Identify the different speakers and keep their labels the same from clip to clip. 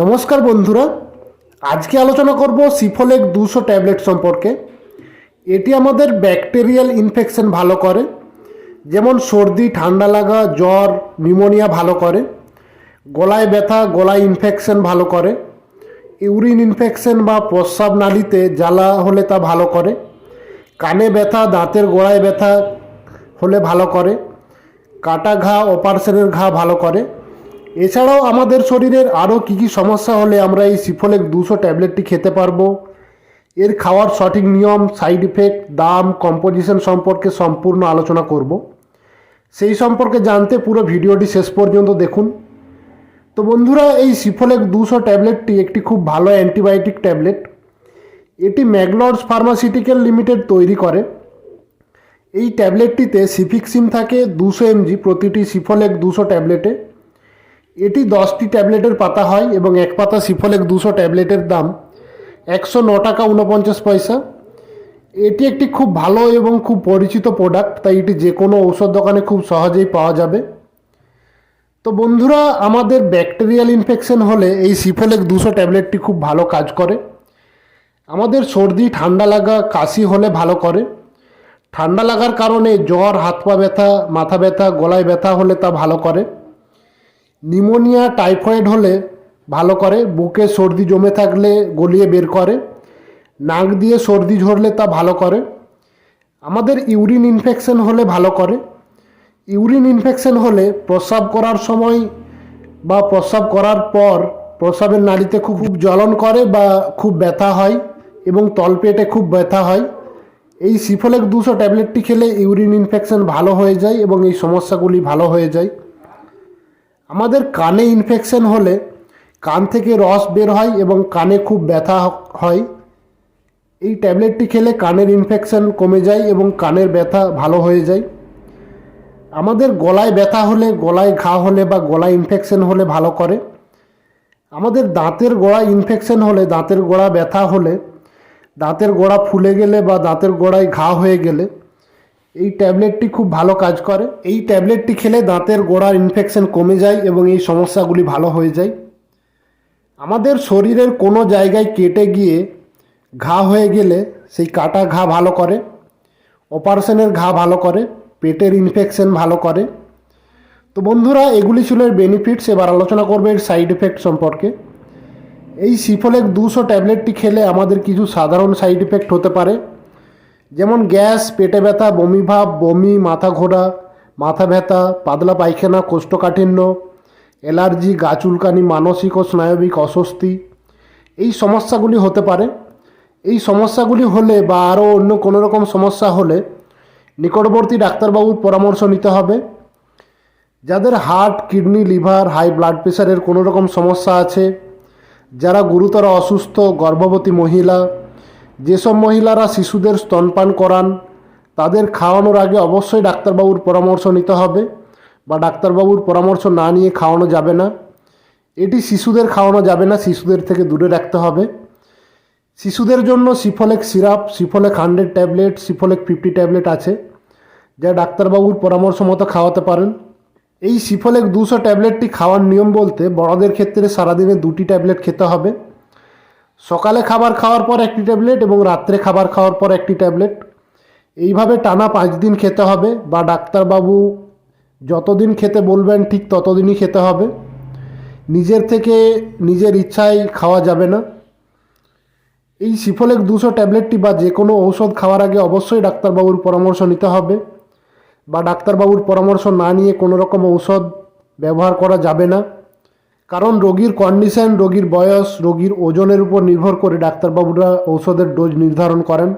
Speaker 1: নমস্কার বন্ধুরা, আজকে আলোচনা করব সিফোলেক দুশো ট্যাবলেট সম্পর্কে। এটি আমাদের ব্যাকটেরিয়াল ইনফেকশন ভালো করে, যেমন সর্দি, ঠান্ডা লাগা, জ্বর, নিউমোনিয়া ভালো করে, গলায় ব্যথা, গলায় ইনফেকশন ভালো করে, ইউরিন ইনফেকশন বা প্রস্রাব নালীতে জ্বালা হলে তা ভালো করে, কানে ব্যথা, দাঁতের গোড়ায় ব্যথা হলে ভালো করে, কাটা ঘা, অপারেশনের ঘা ভালো করে এছাড়াও আমাদের শরীরের আরও কী কী সমস্যা হলে আমরা এই সিফোলেক দুশো ট্যাবলেটটি খেতে পারব। এর খাওয়ার সঠিক নিয়ম, সাইড ইফেক্ট, দাম, কম্পোজিশন সম্পর্কে সম্পূর্ণ আলোচনা করব। সেই সম্পর্কে জানতে পুরো ভিডিওটি শেষ পর্যন্ত দেখুন। তো বন্ধুরা, এই সিফোলেক দুশো ট্যাবলেটটি একটি খুব ভালো অ্যান্টিবায়োটিক ট্যাবলেট। এটি ম্যাগলডস ফার্মাসিউটিক্যাল লিমিটেড তৈরি করে। এই ট্যাবলেটটিতে সিফিক্সিম থাকে দুশো এমজি প্রতিটি সিফোলেক দুশো ট্যাবলেটে। এটি দশটি ট্যাবলেটের পাতা হয় এবং এক পাতা সিফোলেক দুশো ট্যাবলেটের দাম। একশো ন টাকা উনপঞ্চাশ পয়সা। এটি একটি খুব ভালো এবং খুব পরিচিত প্রোডাক্ট তাই এটি যে কোনো ঔষধ দোকানে খুব সহজেই পাওয়া যাবে। তো বন্ধুরা, আমাদের ব্যাকটেরিয়াল ইনফেকশন হলে এই সিফোলেক দুশো ট্যাবলেটটি খুব ভালো কাজ করে। আমাদের সর্দি, ঠান্ডা লাগা, কাশি হলে ভালো করে। ঠান্ডা লাগার কারণে জ্বর, হাত পা ব্যথা, মাথা ব্যথা, গলায় ব্যথা হলে তা ভালো করে। নিউমোনিয়া টাইফয়েড হলে ভালো করে, বুকে সর্দি জমে থাকলে গলিয়ে বের করে, নাক দিয়ে সর্দি ঝরলে তা ভালো করে, আমাদের ইউরিন ইনফেকশন হলে ভালো করে, ইউরিন ইনফেকশন হলে প্রস্রাব করার সময় বা প্রস্রাব করার পর প্রস্রাবের নাড়িতে খুব খুব জ্বলন করে বা খুব ব্যথা হয় এবং তলপেটে খুব ব্যথা হয়। এই সিফোলেক দুশো ট্যাবলেটটি খেলে ইউরিন ইনফেকশন ভালো হয়ে যায় এবং এই সমস্যাগুলি ভালো হয়ে যায়। আমাদের কানে ইনফেকশন হলে কান থেকে রস বের হয় এবং কানে খুব ব্যথা হয়। এই ট্যাবলেটটি খেলে কানের ইনফেকশন কমে যায় এবং কানের ব্যথা ভালো হয়ে যায়। আমাদের গলায় ব্যথা হলে, গলায় ঘা হলে বা গলায় ইনফেকশন হলে ভালো করে। আমাদের দাঁতের গোড়ায় ইনফেকশন হলে, দাঁতের গোড়া ব্যথা হলে, দাঁতের গোড়া ফুলে গেলে বা দাঁতের গোড়ায় ঘা হয়ে গেলে এই ট্যাবলেটটি খুব ভালো কাজ করে। এই ট্যাবলেটটি খেলে দাঁতের গোড়ার ইনফেকশন কমে যায় এবং এই সমস্যাগুলি ভালো হয়ে যায়। আমাদের শরীরের কোনো জায়গায় কেটে গিয়ে ঘা হয়ে গেলে সেই কাটা ঘা ভালো করে, অপারেশনের ঘা ভালো করে, পেটের ইনফেকশন ভালো করে। তো বন্ধুরা, এগুলি ছিল এর বেনিফিটস এবার আলোচনা করবে এর সাইড এফেক্ট সম্পর্কে। এই সিফোলেক দুশো ট্যাবলেটটি খেলে আমাদের কিছু সাধারণ সাইড এফেক্ট হতে পারে। যেমন গ্যাস, পেটে ব্যথা, বমি ভাব, বমি, মাথা ঘোরা, মাথা ব্যথা, পাতলা পায়খানা, কোষ্ঠকাঠিন্য, অ্যালার্জি, গা চুলকানি, মানসিক ও স্নায়বিক অস্বস্তি। এই সমস্যাগুলি হতে পারে। এই সমস্যাগুলি হলে বা আরও অন্য কোনো রকম সমস্যা হলে নিকটবর্তী ডাক্তারবাবুর পরামর্শ নিতে হবে। যাদের heart, kidney, liver, high blood প্রেশারের কোনো রকম সমস্যা আছে, যারা গুরুতর অসুস্থ, গর্ভবতী মহিলা যেসব মহিলারা শিশুদের স্তনপান করান, তাদের খাওয়ানোর আগে অবশ্যই ডাক্তারবাবুর পরামর্শ নিতে হবে বা ডাক্তারবাবুর পরামর্শ না নিয়ে খাওয়ানো যাবে না। এটি শিশুদের খাওয়ানো যাবে না, শিশুদের থেকে দূরে রাখতে হবে। শিশুদের জন্য সিফোলেক সিরাপ, সিফোলেক হান্ড্রেড ট্যাবলেট, সিফোলেক ফিফটি ট্যাবলেট আছে, যা ডাক্তারবাবুর পরামর্শ মতো খাওয়াতে পারেন। এই সিফোলেক দুশো ট্যাবলেটটি খাওয়ার নিয়ম বলতে বড়দের ক্ষেত্রে সারাদিনে দুটি ট্যাবলেট খেতে হবে। সকালে খাবার খাওয়ার পর একটি ট্যাবলেট এবং রাত্রে খাবার খাওয়ার পর একটি ট্যাবলেট। এইভাবে টানা পাঁচ দিন খেতে হবে বা ডাক্তারবাবু যতদিন খেতে বলবেন ঠিক ততদিনই খেতে হবে। নিজের থেকে নিজের ইচ্ছায় খাওয়া যাবে না। এই সিফোলেক দুশো ট্যাবলেটটি বা যে কোনো ঔষধ খাওয়ার আগে অবশ্যই ডাক্তারবাবুর পরামর্শ নিতে হবে বা ডাক্তারবাবুর পরামর্শ না নিয়ে কোনো রকম ঔষধ ব্যবহার করা যাবে না। কারণ রোগীর কন্ডিশন রোগীর বয়স, রোগীর ওজনের উপর নির্ভর করে ডাক্তারবাবুরা ঔষধের ডোজ নির্ধারণ করেন।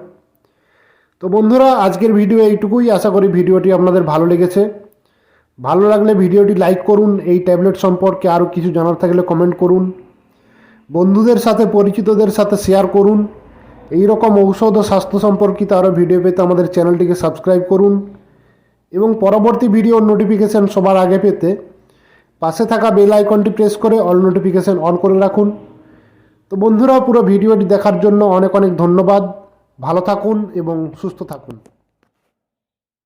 Speaker 1: তো বন্ধুরা, আজকের ভিডিও এইটুকুই। আশা করি ভিডিওটি আপনাদের ভালো লেগেছে। ভালো লাগলে ভিডিওটি লাইক করুন। এই ট্যাবলেট সম্পর্কে আরও কিছু জানার থাকলে কমেন্ট করুন। বন্ধুদের সাথে, পরিচিতদের সাথে শেয়ার করুন। এই রকম ঔষধ ও স্বাস্থ্য সম্পর্কিত আরও ভিডিও পেতে আমাদের চ্যানেলটিকে সাবস্ক্রাইব করুন। এবং পরবর্তী ভিডিওর নোটিফিকেশান সবার আগে পেতে পাশে থাকা বেল আইকনটি প্রেস করে অল নোটিফিকেশান অন করে রাখুন। তো বন্ধুরা, পুরো ভিডিওটি দেখার জন্য অনেক অনেক ধন্যবাদ। ভালো থাকুন এবং সুস্থ থাকুন।